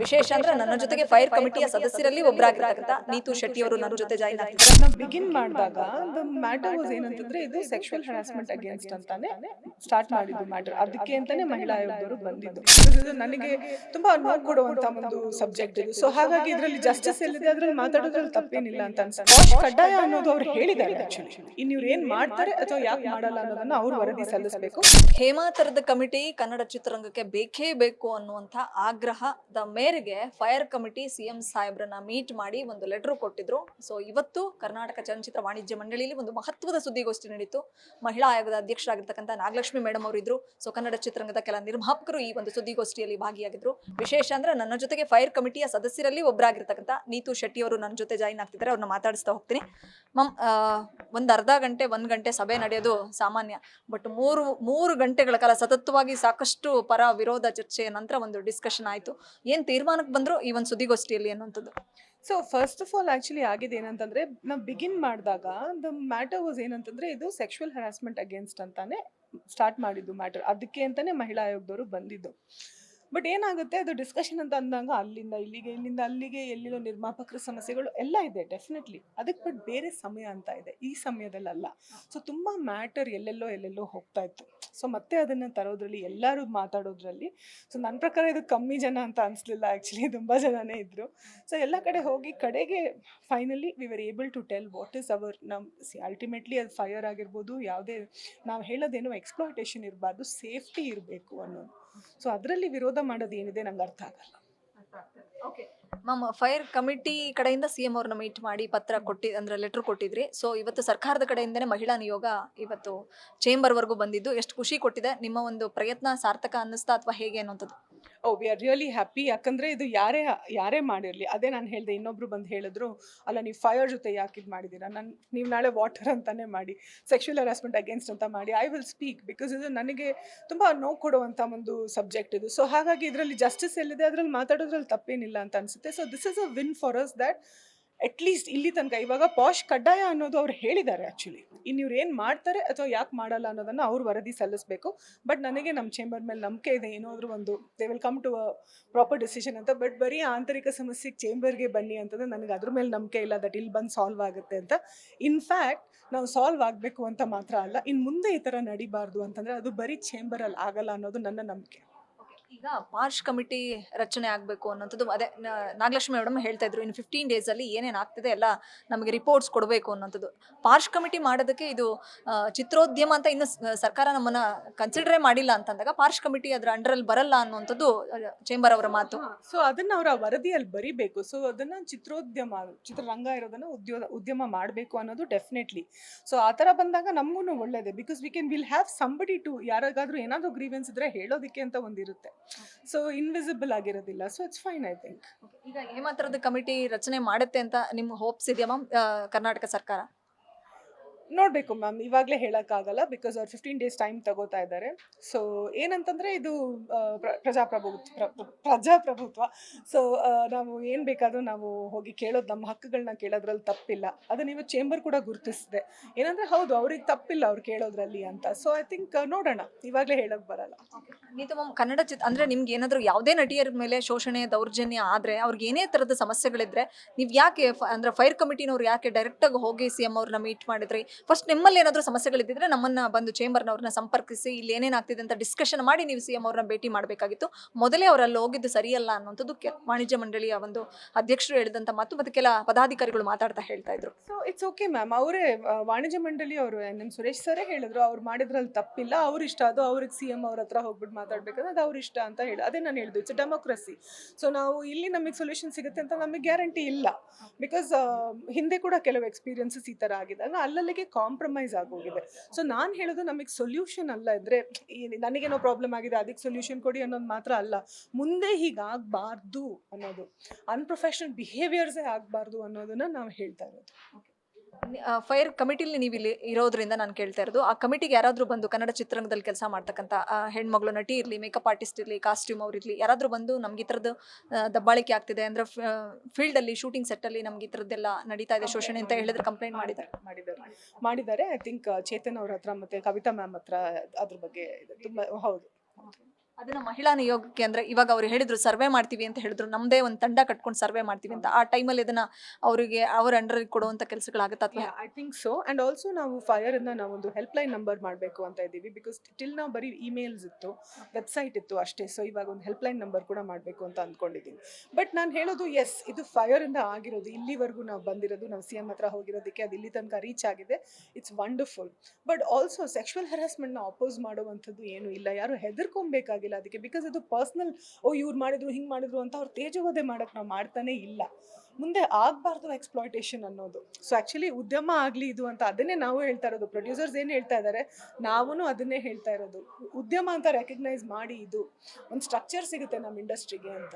ವಿಶೇಷ ಅಂದ್ರೆ ನನ್ನ ಜೊತೆಗೆ ಫೈರ್ ಕಮಿಟಿಯ ಸದಸ್ಯರಲ್ಲಿ ಒಬ್ಬರಾಗಿರ್ತಕ್ಕಂಥ ನೀತು ಶೆಟ್ಟಿ ಅವರು ನನ್ನ ಜೊತೆ ಜಾಯಿನ್ ಆಗ್ತಿದ್ದಾರೆ ನಾವು ಬಿಗಿನ್ ಮಾಡಿದಾಗ ದ ಮ್ಯಾಟರ್ ವಾಸ್ ಏನಂತಂದ್ರೆ ಇದು ಸೆಕ್ಷುವಲ್ ಹರಾಸ್ಮೆಂಟ್ ಅಗೇನ್ಸ್ಟ್ ಅಂತಾನೆ ಸ್ಟಾರ್ಟ್ ಮಾಡಿದ್ದು ಮ್ಯಾಟರ್ ಅದಕ್ಕೆ ಅಂತಾನೆ ಮಹಿಳಾ ಆಯೋಗದವರು ಬಂದಿದ್ದು. ಇದು ನನಗೆ ತುಂಬಾ ನೋವು ಕೊಡುವಂತ ಒಂದು ಸಬ್ಜೆಕ್ಟ್ ಇದು. ಸೊ ಹಾಗಾಗಿ ಇದರಲ್ಲಿ ಜಸ್ಟಿಸ್ ಎಲ್ಲಿದೆ ಅದ್ರಲ್ಲಿ ಮಾತಾಡೋದ್ರಲ್ಲಿ ತಪ್ಪೇನಿಲ್ಲ ಅಂತ ಅನ್ಸುತ್ತೆ. ಕಡ್ಡಾಯ ಅನ್ನೋದು ಅವ್ರು ಹೇಳಿದ್ದಾರೆ ಆಕ್ಚುಲಿ ಇನ್ನು ಇವ್ರು ಏನ್ ಮಾಡ್ತಾರೆ ಅಥವಾ ಯಾಕೆ ಮಾಡಲ್ಲ ಅನ್ನೋದನ್ನ ಅವ್ರು ವರದಿ ಸಲ್ಲಿಸಬೇಕು ಹೇಮಾ ತರದ ಕಮಿಟಿ ಕನ್ನಡ ಚಿತ್ರರಂಗಕ್ಕೆ ಬೇಕೇ ಬೇಕು ಅನ್ನುವಂಥ ಆಗ್ರಹದ ಮೇರೆಗೆ ಫೈರ್ ಕಮಿಟಿ ಸಿಎಂ ಸಾಹೇಬ್ರನ್ನ ಮೀಟ್ ಮಾಡಿ ಒಂದು ಲೆಟರ್ ಕೊಟ್ಟಿದ್ರು. ಸೊ ಇವತ್ತು ಕರ್ನಾಟಕ ಚಲನಚಿತ್ರ ವಾಣಿಜ್ಯ ಮಂಡಳಿಯಲ್ಲಿ ಒಂದು ಮಹತ್ವದ ಸುದ್ದಿಗೋಷ್ಠಿ ನಡೀತು. ಮಹಿಳಾ ಆಯೋಗದ ಅಧ್ಯಕ್ಷರಾಗಿರ್ತಕ್ಕಂಥ ನಾಗಲಕ್ಷ್ಮಿ ಮೇಡಮ್ ಅವರು ಇದ್ರು ಸೊ ಕನ್ನಡ ಚಿತ್ರರಂಗದ ಕೆಲ ನಿರ್ಮಾಪಕರು ಈ ಒಂದು ಸುದ್ದಿಗೋಷ್ಠಿಯಲ್ಲಿ ಭಾಗಿಯಾಗಿದ್ರು. ವಿಶೇಷ ಅಂದ್ರೆ ನನ್ನ ಜೊತೆಗೆ ಫೈರ್ ಕಮಿಟಿಯ ಸದಸ್ಯರಲ್ಲಿ ಒಬ್ಬರಾಗಿರ್ತಕ್ಕಂಥ ನೀತು ಶೆಟ್ಟಿ ಅವರು ನನ್ನ ಜೊತೆ ಜಾಯಿನ್ ಆಗ್ತಿದ್ದಾರೆ. ಅವ್ರನ್ನ ಮಾತಾಡಿಸ್ತಾ ಹೋಗ್ತೀನಿ. ಮಮ್ ಒಂದು ಅರ್ಧ ಗಂಟೆ, ಒಂದು ಗಂಟೆ ಸಭೆ ನಡೆಯೋದು ಸಾಮಾನ್ಯ. ಬಟ್ ಮೂರು ಮೂರು ಗಂಟೆಗಳ ಕಾಲ ಸತತವಾಗಿ ಸಾಕಷ್ಟು ಪರ ವಿರೋಧ ಚರ್ಚೆಯ ನಂತರ ಒಂದು ಡಿಸ್ಕಷನ್ ಆಯಿತು. ಏನು ತೀರ್ಮಾನಕ್ಕೆ ಬಂದ್ರು ಈ ಒಂದು ಸುದ್ದಿಗೋಷ್ಠಿಯಲ್ಲಿ ಅನ್ನುವಂಥದ್ದು. So first of all actually ಆಗಿದೆ ಏನಂತಂದ್ರೆ, ನಾವು ಬಿಗಿನ್ ಮಾಡಿದಾಗ ದ ಮ್ಯಾಟರ್ ವಾಸ್ ಏನಂತಂದ್ರೆ, ಇದು ಸೆಕ್ಷುವಲ್ ಹರಾಸ್ಮೆಂಟ್ ಅಗೇನ್ಸ್ಟ್ ಅಂತಾನೆ ಸ್ಟಾರ್ಟ್ ಮಾಡಿದ್ದು ಮ್ಯಾಟರ್ ಅದಕ್ಕೆ ಅಂತಾನೆ ಮಹಿಳಾ ಆಯೋಗದವರು ಬಂದಿದ್ದು. ಬಟ್ ಏನಾಗುತ್ತೆ? ಅದು ಡಿಸ್ಕಷನ್ ಅಂತ ಅಂದಾಗ ಅಲ್ಲಿಂದ ಇಲ್ಲಿಗೆ, ಇಲ್ಲಿಂದ ಅಲ್ಲಿಗೆ ಎಲ್ಲಿರೋ ನಿರ್ಮಾಪಕರ ಸಮಸ್ಯೆಗಳು ಎಲ್ಲ ಇದೆ ಡೆಫಿನೆಟ್ಲಿ ಅದಕ್ಕೆ ಬಟ್ ಬೇರೆ ಸಮಯ ಅಂತ ಇದೆ. ಈ ಸಮಯದಲ್ಲಲ್ಲ. ಸೊ ತುಂಬ ಮ್ಯಾಟರ್ ಎಲ್ಲೆಲ್ಲೋ ಎಲ್ಲೆಲ್ಲೋ ಹೋಗ್ತಾ ಇತ್ತು. ಸೊ ಮತ್ತೆ ಅದನ್ನು ತರೋದ್ರಲ್ಲಿ, ಎಲ್ಲರೂ ಮಾತಾಡೋದ್ರಲ್ಲಿ ಸೊ ನನ್ನ ಪ್ರಕಾರ ಇದು ಕಮ್ಮಿ ಜನ ಅಂತ ಅನಿಸ್ಲಿಲ್ಲ ಆ್ಯಕ್ಚುಲಿ ತುಂಬ ಜನನೇ ಇದ್ದರು ಸೊ ಎಲ್ಲ ಕಡೆ ಹೋಗಿ ಕಡೆಗೆ finally we were able to tell what is our ನಮ್ಮ ಅಲ್ಟಿಮೇಟ್ಲಿ ಅದು ಫೈರ್ ಆಗಿರ್ಬೋದು, ಯಾವುದೇ, ನಾವು ಹೇಳೋದೇನು ಎಕ್ಸ್ಪ್ಲೋಟೇಷನ್ ಇರಬಾರ್ದು ಸೇಫ್ಟಿ ಇರಬೇಕು ಅನ್ನೋದು. ಸೊ ಅದರಲ್ಲಿ ವಿರೋಧ ಮಾಡೋದು ಏನಿದೆ ನಂಗೆ ಅರ್ಥ ಆಗಲ್ಲ. ಮ್ಯಾಮ್ ಫೈರ್ ಕಮಿಟಿ ಕಡೆಯಿಂದ ಸಿ ಎಂ ಅವ್ರನ್ನ ಮೀಟ್ ಮಾಡಿ ಪತ್ರ ಕೊಟ್ಟಿ, ಅಂದ್ರೆ ಲೆಟರ್ ಕೊಟ್ಟಿದ್ರಿ. ಸೊ ಇವತ್ತು ಸರ್ಕಾರದ ಕಡೆಯಿಂದನೇ ಮಹಿಳಾ ನಿಯೋಗ ಇವತ್ತು ಚೇಂಬರ್ವರೆಗೂ ಬಂದಿದ್ದು. ಎಷ್ಟು ಖುಷಿ ಕೊಟ್ಟಿದೆ. ನಿಮ್ಮ ಒಂದು ಪ್ರಯತ್ನ ಸಾರ್ಥಕ ಅನ್ನಿಸ್ತಾ ಅಥವಾ ಹೇಗೆ ಅನ್ನುವಂಥದ್ದು? Oh we are really happy ಯಾಕಂದರೆ ಇದು ಯಾರೇ ಯಾರೇ ಮಾಡಿರಲಿ, ಅದೇ ನಾನು ಹೇಳಿದೆ, ಇನ್ನೊಬ್ರು ಬಂದು ಹೇಳಿದ್ರು, ಅಲ್ಲ, ನೀವು ಫೈರ್ ಜೊತೆ ಯಾಕೆ ಇದು ಮಾಡಿದ್ದೀರಾ ನಾನು, ನೀವು ನಾಳೆ ವಾಟರ್ ಅಂತಲೇ ಮಾಡಿ ಸೆಕ್ಷುವಲ್ ಹರಾಸ್ಮೆಂಟ್ ಅಗೇನ್ಸ್ಟ್ ಅಂತ ಮಾಡಿ ಐ ವಿಲ್ ಸ್ಪೀಕ್ ಬಿಕಾಸ್ ಇದು ನನಗೆ ತುಂಬ ನೋವು ಕೊಡುವಂಥ ಒಂದು ಸಬ್ಜೆಕ್ಟ್ ಇದು. ಸೊ ಹಾಗಾಗಿ ಇದರಲ್ಲಿ ಜಸ್ಟಿಸ್ ಎಲ್ಲಿದೆ? ಅದರಲ್ಲಿ ಮಾತಾಡೋದ್ರಲ್ಲಿ ತಪ್ಪೇನಿಲ್ಲ ಅಂತ ಅನಿಸುತ್ತೆ. So this is a win for us that at least ಇಲ್ಲಿ ತನಕ ಇವಾಗ ಪಾಶ್ ಕಡ್ಡಾಯ ಅನ್ನೋದು ಅವ್ರು ಹೇಳಿದ್ದಾರೆ ಆ್ಯಕ್ಚುಲಿ ಇನ್ನು ಇವ್ರು ಏನು ಮಾಡ್ತಾರೆ ಅಥವಾ ಯಾಕೆ ಮಾಡಲ್ಲ ಅನ್ನೋದನ್ನು ಅವ್ರು ವರದಿ ಸಲ್ಲಿಸಬೇಕು. ಬಟ್ ನನಗೆ ನಮ್ಮ ಚೇಂಬರ್ ಮೇಲೆ ನಂಬಿಕೆ ಇದೆ, ಏನಾದರೂ ಒಂದು they will come to a proper decision ಅಂತ. ಬಟ್ ಬರೀ ಆಂತರಿಕ ಸಮಸ್ಯೆಗೆ ಚೇಂಬರ್ಗೆ ಬನ್ನಿ ಅಂತಂದರೆ ನನಗೆ ಅದ್ರ ಮೇಲೆ ನಂಬಿಕೆ ಇಲ್ಲ ದಟ್ ಇಲ್ಲಿ ಬಂದು ಸಾಲ್ವ್ ಆಗುತ್ತೆ ಅಂತ. ಇನ್ಫ್ಯಾಕ್ಟ್ ನಾವು ಸಾಲ್ವ್ ಆಗಬೇಕು ಅಂತ ಮಾತ್ರ ಅಲ್ಲ ಇನ್ನು ಮುಂದೆ ಈ ಥರ ನಡಿಬಾರ್ದು ಅಂತಂದರೆ ಅದು ಬರೀ ಚೇಂಬರಲ್ಲಿ ಆಗಲ್ಲ ಅನ್ನೋದು ನನ್ನ ನಂಬಿಕೆ. ಈಗ ಮಾರ್ಚ್ ಕಮಿಟಿ ರಚನೆ ಆಗಬೇಕು ಅನ್ನೋಂಥದ್ದು ಅದೇ ನಾಗಲಕ್ಷ್ಮಿ ಮೇಡಮ್ ಹೇಳ್ತಾ ಇದ್ರು, ಇನ್ನು ಫಿಫ್ಟೀನ್ ಅಲ್ಲಿ ಏನೇನು ಆಗ್ತಿದೆ ಎಲ್ಲ ನಮಗೆ ರಿಪೋರ್ಟ್ಸ್ ಕೊಡಬೇಕು ಅನ್ನೋಂಥದ್ದು. ಪಾರ್ಶ್ ಕಮಿಟಿ ಮಾಡೋದಕ್ಕೆ ಇದು ಚಿತ್ರೋದ್ಯಮ ಅಂತ ಇನ್ನು ಸರ್ಕಾರ ನಮ್ಮನ್ನ ಕನ್ಸಿಡರೇ ಮಾಡಿಲ್ಲ ಅಂತಂದಾಗ ಪಾರ್ಶ್ ಕಮಿಟಿ ಅದರ ಅಂಡರಲ್ಲಿ ಬರಲ್ಲ ಅನ್ನುವಂಥದ್ದು ಚೇಂಬರ್ ಅವರ ಮಾತು. ಸೊ ಅದನ್ನ ಅವರ ವರದಿಯಲ್ಲಿ ಬರಿಬೇಕು. ಸೊ ಅದನ್ನ ಚಿತ್ರೋದ್ಯಮ, ಚಿತ್ರರಂಗ ಇರೋದನ್ನ ಉದ್ಯೋಗ, ಉದ್ಯಮ ಮಾಡಬೇಕು ಅನ್ನೋದು ಡೆಫಿನೆಟ್ಲಿ ಸೊ ಆ ಥರ ಬಂದಾಗ ನಮಗೂ ಒಳ್ಳೇದೆ because we can will have somebody to ಯಾರಿಗಾದ್ರೂ ಏನಾದರೂ ಗ್ರೀವೆನ್ಸ್ ಇದ್ರೆ ಹೇಳೋದಕ್ಕೆ ಅಂತ ಒಂದಿರುತ್ತೆ. ಸೊ ಇನ್ವಿಸಿಬಲ್ ಆಗಿರೋದಿಲ್ಲ. So it's fine I think ಈಗ ಹೇಮಂತರದ ಕಮಿಟಿ ರಚನೆ ಮಾಡುತ್ತೆ ಅಂತ ನಿಮ್ಮ ಹೋಪ್ಸ್ ಇದೆಯಾ ಮ್ಯಾಮ್ ಕರ್ನಾಟಕ ಸರ್ಕಾರ? ನೋಡಬೇಕು ಮ್ಯಾಮ್, ಇವಾಗಲೇ ಹೇಳೋಕ್ಕಾಗಲ್ಲ ಬಿಕಾಸ್ ಅವ್ರು ಫಿಫ್ಟೀನ್ ಡೇಸ್ ಟೈಮ್ ತಗೋತಾ ಇದ್ದಾರೆ. ಸೊ ಏನಂತಂದರೆ ಇದು ಪ್ರ- ಪ್ರಜಾಪ್ರಭುತ್ವ ಪ್ರ- ಪ್ರಜಾಪ್ರಭುತ್ವ. ಸೊ ನಾವು ಏನು ಬೇಕಾದರೂ ನಾವು ಹೋಗಿ ಕೇಳೋದು ನಮ್ಮ ಹಕ್ಕುಗಳನ್ನ ಕೇಳೋದ್ರಲ್ಲಿ ತಪ್ಪಿಲ್ಲ. ಅದು ನೀವು ಚೇಂಬರ್ ಕೂಡ ಗುರುತಿಸಿದೆ. ಏನಂದರೆ ಹೌದು, ಅವ್ರಿಗೆ ತಪ್ಪಿಲ್ಲ ಅವ್ರು ಕೇಳೋದ್ರಲ್ಲಿ ಅಂತ. ಸೊ ಐ ಥಿಂಕ್ ನೋಡೋಣ. ಇವಾಗಲೇ ಹೇಳೋಕೆ ಬರಲ್ಲ. ನೀತು ಮ್ಯಾಮ್ ಕನ್ನಡ ಚಿತ್ರ ಅಂದ್ರೆ ನಿಮ್ಗೆ ಏನಾದರೂ ಯಾವುದೇ ನಟಿಯರ ಮೇಲೆ ಶೋಷಣೆ, ದೌರ್ಜನ್ಯ ಆದ್ರೆ ಅವ್ರಿಗೆ ಏನೇ ಥರದ ಸಮಸ್ಯೆಗಳಿದ್ರೆ ನೀವು ಯಾಕೆ ಫ- ಅಂದ್ರೆ ಫೈರ್ ಕಮಿಟಿನವ್ರು ಯಾಕೆ ಡೈರೆಕ್ಟಾಗಿ ಹೋಗಿ ಸಿ ಎಂ ಅವ್ರನ್ನ ಮೀಟ್ ಮಾಡಿದ್ರಿ? ಫಸ್ಟ್ ನಿಮ್ಮಲ್ಲಿ ಏನಾದರೂ ಸಮಸ್ಯೆಗಳಿದ್ದರೆ ನಮ್ಮನ್ನ ಬಂದು ಚೇಂಬರ್ನವ್ರನ್ನ ಸಂಪರ್ಕಿಸಿ, ಇಲ್ಲಿ ಏನೇನಾಗ್ತಿದೆ ಅಂತ ಡಿಸ್ಕಷನ್ ಮಾಡಿ ನೀವು ಸಿ ಎಂ ಅವ್ರನ್ನ ಭೇಟಿ ಮಾಡಬೇಕಾಗಿತ್ತು. ಮೊದಲೇ ಅವರಲ್ಲಿ ಹೋಗಿದ್ದು ಸರಿಯಲ್ಲ ಅನ್ನೋಂಥದ್ದು ಕೆ- ವಾಣಿಜ್ಯ ಮಂಡಳಿಯ ಒಂದು ಅಧ್ಯಕ್ಷರು ಹೇಳಿದಂಥ ಮಾತು ಮತ್ತು ಕೆಲ ಪದಾಧಿಕಾರಿಗಳು ಮಾತಾಡ್ತಾ ಹೇಳ್ತಾ ಇದ್ರು. ಸೊ ಇಟ್ಸ್ ಓಕೆ ಮ್ಯಾಮ್ ಅವರೇ ವಾಣಿಜ್ಯ ಮಂಡಳಿ ಅವರು ನಮ್ಮ ಸುರೇಶ್ ಸರೇ ಹೇಳಿದ್ರು, ಅವ್ರು ಮಾಡಿದ್ರಲ್ಲಿ ತಪ್ಪಿಲ್ಲ, ಅವ್ರ ಇಷ್ಟ ಅದು, ಅವ್ರಿಗೆ ಸಿ ಎಂ ಅವ್ರ ಹತ್ರ ಹೋಗ್ಬಿಟ್ಟು ಮಾತಾಡ್ಬೇಕಂದ್ರೆ ಅದು ಅವ್ರ ಇಷ್ಟ ಅಂತ ಹೇಳಿ, ಅದೇ ನಾನು ಹೇಳಿದ್ದು ಇಟ್ಸ್ ಡೆಮೋಕ್ರಸಿ ಸೊ ನಾವು ಇಲ್ಲಿ ನಮಗೆ ಸೊಲ್ಯೂಷನ್ ಸಿಗುತ್ತೆ ಅಂತ ನಮಗೆ ಗ್ಯಾರಂಟಿ ಇಲ್ಲ. ಬಿಕಾಸ್ ಹಿಂದೆ ಕೂಡ ಕೆಲವು ಎಕ್ಸ್ಪೀರಿಯನ್ಸಸ್ ಈ ಥರ ಆಗಿದೆ ಅಲ್ಲಲ್ಲಿಗೆ ಕಾಂಪ್ರಮೈಸ್ ಆಗೋಗಿದೆ. ಸೊ ನಾನು ಹೇಳೋದು ನಮಗೆ ಸೊಲ್ಯೂಷನ್ ಅಲ್ಲ. ಇದ್ರೆ ನನಗೇನೋ ಪ್ರಾಬ್ಲಮ್ ಆಗಿದೆ, ಅದಕ್ಕೆ ಸೊಲ್ಯೂಷನ್ ಕೊಡಿ ಅನ್ನೋದು ಮಾತ್ರ ಅಲ್ಲ. ಮುಂದೆ ಹೀಗಾಗಬಾರ್ದು ಅನ್ನೋದು. ಅನ್ಪ್ರೊಫೆಷನಲ್ ಬಿಹೇವಿಯರ್ಸೇ ಆಗಬಾರ್ದು ಅನ್ನೋದನ್ನ ನಾವು ಹೇಳ್ತಾ ಇರೋದು. ಫೈರ್ ಕಮಿಟಿಲಿ ನೀವು ಇಲ್ಲಿ ಇರೋದ್ರಿಂದ ನಾನು ಕೇಳ್ತಾ ಇರೋದು ಆ ಕಮಿಟಿಗೆ ಯಾರಾದರೂ ಬಂದು ಕನ್ನಡ ಚಿತ್ರರಂಗದಲ್ಲಿ ಕೆಲಸ ಮಾಡ್ತಕ್ಕಂಥ ಹೆಣ್ಮಗಳು ನಟಿ ಇರಲಿ ಮೇಕಪ್ ಆರ್ಟಿಸ್ಟ್ ಇರಲಿ ಕಾಸ್ಟ್ಯೂಮ್ ಅವ್ರು ಇರಲಿ ಯಾರಾದರೂ ಬಂದು ನಮ್ಗೆ ಈ ಥರದ್ದು ದಬ್ಬಾಳಿಕೆ ಆಗ್ತಿದೆ ಅಂದರೆ ಫೀಲ್ಡಲ್ಲಿ ಶೂಟಿಂಗ್ ಸೆಟ್ಟಲ್ಲಿ ನಮ್ಗೆ ಈ ಥರದ್ದೆಲ್ಲ ನಡೀತಾ ಇದೆ ಶೋಷಣೆ ಅಂತ ಹೇಳಿದ್ರೆ ಕಂಪ್ಲೇಂಟ್ ಮಾಡಿದ್ದಾರೆ. ಮಾಡಿದ್ದಾರೆ. ಮಾಡಿದ್ದಾರೆ. ಐ ಥಿಂಕ್ ಚೇತನ್ ಅವ್ರ ಹತ್ರ ಮತ್ತೆ ಕವಿತಾ ಮ್ಯಾಮ್ ಹತ್ರ ಅದ್ರ ಬಗ್ಗೆ ತುಂಬ ಹೌದು. ಅದನ್ನ ಮಹಿಳಾ ನಿಯೋಗಕ್ಕೆ ಅಂದ್ರೆ ಇವಾಗ ಅವ್ರು ಹೇಳಿದ್ರು ಸರ್ವೆ ಮಾಡ್ತೀವಿ ಅಂತ ಹೇಳಿದ್ರು ನಮ್ದೇ ಒಂದು ತಂಡ ಕಟ್ಕೊಂಡು ಸರ್ವೆ ಮಾಡ್ತೀವಿ ಅಂತ. ಆ ಟೈಮಲ್ಲಿ ಇದನ್ನ ಅವರಿಗೆ ಅವ್ರ ಅಂಡರ್ ಕೊಡುವಂತ ಕೆಲಸಗಳಾಗುತ್ತೆ ಅಥವಾ I think so and also ನಾವು ಫೈರ್ ಇಂದ ನಾವು ಒಂದು ಹೆಲ್ಪ್ ಲೈನ್ ನಂಬರ್ ಮಾಡಬೇಕು ಅಂತ ಇದ್ದೀವಿ ಬಿಕಾಸ್ ಟಿಲ್ ನಾವು ಬರೀ ಇಮೇಲ್ಸ್ ಇತ್ತು ವೆಬ್ಸೈಟ್ ಇತ್ತು ಅಷ್ಟೇ. ಸೊ ಇವಾಗ ಒಂದು ಹೆಲ್ಪ್ ಲೈನ್ ನಂಬರ್ ಕೂಡ ಮಾಡಬೇಕು ಅಂತ ಅಂದ್ಕೊಂಡಿದ್ದೀನಿ ಬಟ್ ನಾನು ಹೇಳೋದು ಎಸ್ ಇದು ಫೈರ್ ಇಂದ ಆಗಿರೋದು. ಇಲ್ಲಿವರೆಗೂ ನಾವು ಬಂದಿರೋದು ನಾವು ಸಿ ಎಂ ಹತ್ರ ಹೋಗಿರೋದಕ್ಕೆ ಅದು ಇಲ್ಲಿ ತನಕ ರೀಚ್ ಆಗಿದೆ. It's wonderful but also sexual ಹರಾಸ್ಮೆಂಟ್ನ oppose ಮಾಡುವಂಥದ್ದು ಏನು ಇಲ್ಲ. ಯಾರು ಹೆದರ್ಕೊಬೇಕಾಗಿಲ್ಲ. ಅದಕ್ಕೆ. ಬಿಕಾಸ್ ಅದು ಪರ್ಸ್ನಲ್ ಓ, ಇವ್ರು ಮಾಡಿದ್ರು, ಹಿಂಗೆ ಮಾಡಿದ್ರು ಅಂತ ಅವ್ರು ತೇಜೋವಧೆ ಮಾಡೋಕ್ಕೆ ನಾವು ಮಾಡ್ತಾನೆ ಇಲ್ಲ. ಮುಂದೆ ಆಗಬಾರ್ದು ಎಕ್ಸ್ಪ್ಲಾಯ್ಟೇಷನ್ ಅನ್ನೋದು. ಸೊ ಆ್ಯಕ್ಚುಲಿ ಉದ್ಯಮ ಆಗಲಿ ಇದು ಅಂತ ಅದನ್ನೇ ನಾವು ಹೇಳ್ತಾ ಇರೋದು. ಪ್ರೊಡ್ಯೂಸರ್ಸ್ ಏನು ಹೇಳ್ತಾ ಇದ್ದಾರೆ ನಾವೂ ಅದನ್ನೇ ಹೇಳ್ತಾ ಇರೋದು. ಉದ್ಯಮ ಅಂತ ರೆಕಗ್ನೈಸ್ ಮಾಡಿ ಇದು. ಒಂದು ಸ್ಟ್ರಕ್ಚರ್ ಸಿಗುತ್ತೆ ನಮ್ಮ ಇಂಡಸ್ಟ್ರಿಗೆ ಅಂತ.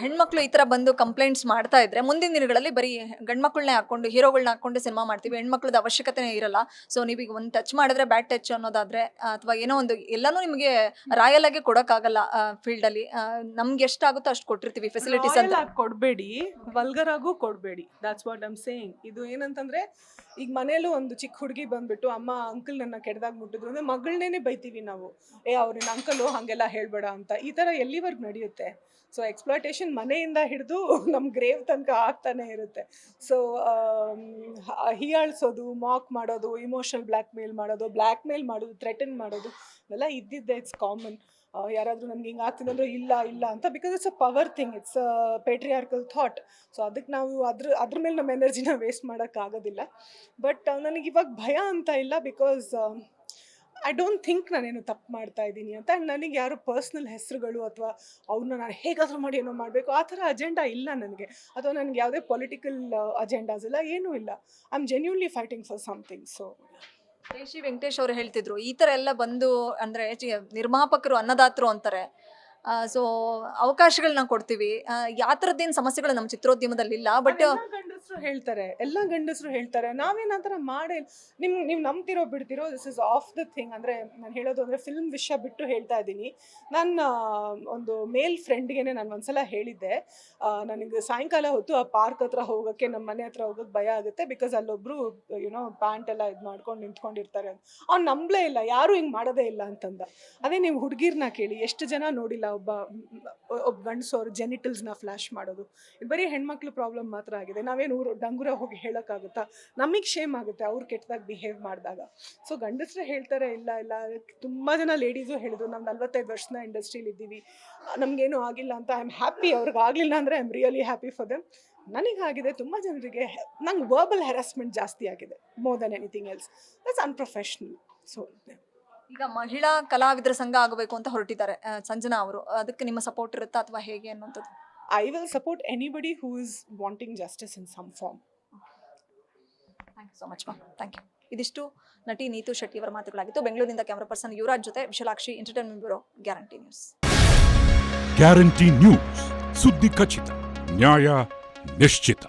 ಹೆಣ್ಮಕ್ಳು ಈ ತರ ಬಂದು ಕಂಪ್ಲೇಂಟ್ಸ್ ಮಾಡ್ತಾ ಇದ್ರೆ ಮುಂದಿನ ದಿನಗಳಲ್ಲಿ ಬರೀ ಗಂಡ್ಮಕ್ಳನ್ನೇ ಹಾಕೊಂಡು ಹೀರೋಗಳನ್ನ ಹಾಕೊಂಡು ಸಿನಿಮಾ ಮಾಡ್ತೀವಿ. ಹೆಣ್ಮಕ್ಳದ ಅವಶ್ಯಕತೆ ಇರಲ್ಲ. ಸೊ ನೀವೀಗ ಒಂದು ಟಚ್ ಮಾಡಿದ್ರೆ ಬ್ಯಾಡ್ ಟಚ್ ಅನ್ನೋದಾದ್ರೆ ಅಥವಾ ಏನೋ ಒಂದು ಎಲ್ಲಾನು ನಿಮಗೆ ರಾಯಲ್ ಆಗಿ ಕೊಡಕ್ಕಾಗಲ್ಲ ಫೀಲ್ಡ್ ಅಲ್ಲಿ. ನಮ್ಗೆ ಎಷ್ಟಾಗುತ್ತೋ ಅಷ್ಟು ಕೊಟ್ಟಿರ್ತೀವಿ ಫೆಸಿಲಿಟೀಸ್ ಅಂತ. ಕೊಡಬೇಡಿ ವಲ್ಗರ್ ಆಗು ಕೊಡಬೇಡಿ. ದಾಟ್ಸ್ ವಾಟ್ ಐಮ್ ಸೇಯಿಂಗ್ ಇದು ಏನಂತಂದ್ರೆ, ಈಗ ಮನೇಲೂ ಒಂದು ಚಿಕ್ಕ ಹುಡುಗಿ ಬಂದ್ಬಿಟ್ಟು ಅಮ್ಮ ಅಂಕಲ್ ನನ್ನ ಕೆಡ್ದಾಗ ಮುಟ್ಟಿದ್ರು ಅಂದ್ರೆ ಮಗಳನ್ನೇ ಬೈತೀವಿ ನಾವು. ಏ ಅವ್ರನ್ನ ಅಂಕಲು ಹಂಗೆಲ್ಲ ಹೇಳ್ಬೇಡ ಅಂತ. ಈ ತರ ಎಲ್ಲಿವರೆಗೂ ನಡೆಯುತ್ತೆ? ಸೊ ಎಕ್ಸ್ಪ್ಲಾಯ್ಟೇಷನ್ ಮನೆಯಿಂದ ಹಿಡಿದು ನಮ್ಮ ಗ್ರೇವ್ ತನಕ ಆಗ್ತಾನೆ ಇರುತ್ತೆ. ಸೊ ಹೀಯಾಳಿಸೋದು ಮಾಕ್ ಮಾಡೋದು ಇಮೋಷನಲ್ ಬ್ಲ್ಯಾಕ್ ಮೇಲ್ ಮಾಡೋದು ಬ್ಲ್ಯಾಕ್ ಮೇಲ್ ಮಾಡೋದು ಥ್ರೆಟನ್ ಮಾಡೋದು ಇವೆಲ್ಲ ಇದ್ದಿದ್ದೆ ಇಟ್ಸ್ ಕಾಮನ್ ಯಾರಾದರೂ ನಮ್ಗೆ ಹಿಂಗೆ ಆಗ್ತಿದೆ ಅಂದ್ರೆ ಇಲ್ಲ ಇಲ್ಲ ಅಂತ because it's a power thing it's a patriarchal thought so ಅದಕ್ಕೆ ನಾವು ಅದ್ರ ಅದ್ರ ಮೇಲೆ ನಮ್ಮ ಎನರ್ಜಿನ ವೇಸ್ಟ್ ಮಾಡೋಕ್ಕಾಗೋದಿಲ್ಲ ಬಟ್ ನನಗೆ ಇವಾಗ ಭಯ ಅಂತ ಇಲ್ಲ ಬಿಕಾಸ್ ಐ ಡೋಂಟ್ ಥಿಂಕ್ ನಾನೇನು ತಪ್ಪು ಮಾಡ್ತಾ ಇದ್ದೀನಿ ಅಂತ. ಆ್ಯಂಡ್ ನನಗೆ ಯಾರು ಪರ್ಸ್ನಲ್ ಹೆಸರುಗಳು ಅಥವಾ ಅವ್ರನ್ನ ನಾನು ಹೇಗಾದರೂ ಮಾಡಿ ಏನೋ ಮಾಡಬೇಕು. ಆ ಥರ ಅಜೆಂಡಾ ಇಲ್ಲ ನನಗೆ. ಅಥವಾ ನನಗೆ ಯಾವುದೇ ಪೊಲಿಟಿಕಲ್ ಅಜೆಂಡಾಸ್ ಇಲ್ಲ, ಏನೂ ಇಲ್ಲ. I am genuinely fighting for something so Reshi Venkatesh ಅವರು ಹೇಳ್ತಿದ್ರು, ಈ ತರ ಎಲ್ಲ ಬಂದು ಅಂದ್ರೆ ನಿರ್ಮಾಪಕರು ಅನ್ನದಾತರು ಅಂತಾರೆ. ಸೊ ಅವಕಾಶಗಳನ್ನ ಕೊಡ್ತೀವಿ. ಯಾವ ಥರದ್ದೇನು ಸಮಸ್ಯೆಗಳು ನಮ್ಮ ಚಿತ್ರೋದ್ಯಮದಲ್ಲಿ ಇಲ್ಲ ಬಟ್ ಗಂಡಸರು ಹೇಳ್ತಾರೆ. ಎಲ್ಲ ಗಂಡಸರು ಹೇಳ್ತಾರೆ. ನಾವೇನಂತರ ಮಾಡೇ ನಿಮ್ ನೀವು ನಂಬ್ತಿರೋ ಬಿಡ್ತಿರೋ this is of the thing ಅಂದ್ರೆ ನಾನು ಹೇಳೋದು ಅಂದ್ರೆ ಫಿಲ್ಮ್ ವಿಷಯ ಬಿಟ್ಟು ಹೇಳ್ತಾ ಇದ್ದೀನಿ. ನನ್ನ, ಒಂದು ಮೇಲ್ ಫ್ರೆಂಡ್ಗೆನೆ ನಾನು ಒಂದ್ಸಲ ಹೇಳಿದ್ದೆ. ನನಗೆ ಸಾಯಂಕಾಲ ಹೊತ್ತು ಆ ಪಾರ್ಕ್ ಹತ್ರ ಹೋಗೋಕ್ಕೆ ನಮ್ಮ ಮನೆ ಹತ್ರ ಹೋಗೋಕ್ಕೆ ಭಯ ಆಗುತ್ತೆ ಬಿಕಾಸ್ ಅಲ್ಲೊಬ್ರು ಯುನೋ ಪ್ಯಾಂಟ್ ಎಲ್ಲ ಇದು ಮಾಡ್ಕೊಂಡು ನಿಂತ್ಕೊಂಡಿರ್ತಾರೆ ಅವ್ನು ನಂಬಲೇ ಇಲ್ಲ. ಯಾರು ಹಿಂಗೆ ಮಾಡೋದೇ ಇಲ್ಲ ಅಂತಂದ. ಅದೇ ನೀವು ಹುಡುಗಿರ್ನ ಕೇಳಿ. ಎಷ್ಟು ಜನ ನೋಡಿಲ್ಲ ಒಬ್ಬ ಒಬ್ಬ ಗಂಡಸು ಜೆನಿಟಲ್ಸ್ನ ಫ್ಲ್ಯಾಶ್ ಮಾಡೋದು. ಇದು ಬರೀ ಹೆಣ್ಮಕ್ಳು ಪ್ರಾಬ್ಲಮ್ ಮಾತ್ರ ಆಗಿದೆ. ನಾವೇನು ಊರು, ಡಂಗುರ ಹೋಗಿ ಹೇಳೋಕ್ಕಾಗುತ್ತಾ? ನಮಗೆ ಶೇಮ್ ಆಗುತ್ತೆ ಅವ್ರು ಕೆಟ್ಟದಾಗಿ ಬಿಹೇವ್ ಮಾಡಿದಾಗ. ಸೊ ಗಂಡಸರೇ ಹೇಳ್ತಾರೆ, ಇಲ್ಲ ಇಲ್ಲ, ತುಂಬ ಜನ ಲೇಡೀಸು ಹೇಳಿದ್ರು. ನಾವು ನಲ್ವತ್ತೈದು ವರ್ಷನ ಇಂಡಸ್ಟ್ರೀಲಿ ಇದ್ದೀವಿ. ನಮಗೇನು ಆಗಿಲ್ಲ ಅಂತ ಐ ಆಮ್ ಹ್ಯಾಪಿ ಅವ್ರಿಗೆ ಆಗಲಿಲ್ಲ ಅಂದರೆ I am really happy for them ನನಗಾಗಿದೆ ತುಂಬ ಜನರಿಗೆ ನಂಗೆ ವರ್ಬಲ್ ಹೆರಾಸ್ಮೆಂಟ್ ಜಾಸ್ತಿ ಆಗಿದೆ. More than anything else that's unprofessional so ಈಗ ಮಹಿಳಾ ಕಲಾವಿದರ ಸಂಘ ಆಗಬೇಕು ಅಂತ ಹೊರಟಿದ್ದಾರೆ ಸಂಜನಾ ಅವರು. ಅದಕ್ಕೆ ನಿಮ್ಮ ಸಪೋರ್ಟ್ ಇರುತ್ತಾ ಅಥವಾ ಹೇಗೆ ಅನ್ನುವಂಥದ್ದು? I will support anybody who is wanting justice in some form thank you so much ma'am thank you ಇದಿಷ್ಟು ನಟಿ ನೀತು ಶೆಟ್ಟಿ ಅವರ ಮಾತುಗಳಾಗಿತ್ತು. ಬೆಂಗಳೂರಿನಿಂದ ಕ್ಯಾಮರಾ ಪರ್ಸನ್ ಯುವರಾಜ್ ಜೊತೆ Vishalakshi entertainment bureau guarantee news guarantee news ಸುದ್ದಿ ಖಚಿತ ನ್ಯಾಯ ನಿಶ್ಚಿತ.